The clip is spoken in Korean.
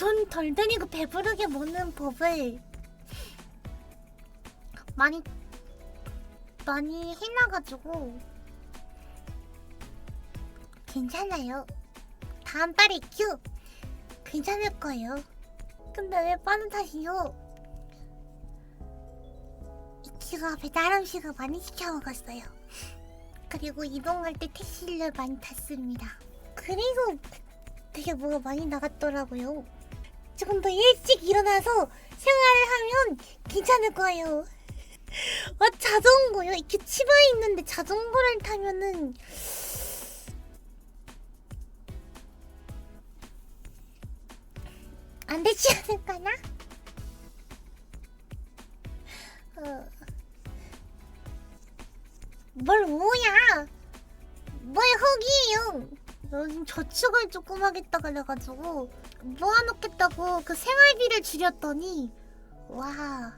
돈 덜 들이고 배부르게 먹는 법을 많이 많이 해놔가지고 괜찮아요. 다음 달에 큐 괜찮을 거예요. 근데 왜 빠듯하시요? 이큐가 배달 음식을 많이 시켜 먹었어요. 그리고 이동할 때 택시를 많이 탔습니다. 그래서 되게 뭐가 많이 나갔더라고요. 조금 더 일찍 일어나서 생활을 하면 괜찮을 거예요. 아, 자전거요? 이렇게 치바에 있는데 자전거를 타면은 안 되지 않을까나? 어... 뭘 뭐야? 뭘 흙이에요? 요즘 저축을 조금 하겠다 그래가지고 모아놓겠다고 그 생활비를 줄였더니 와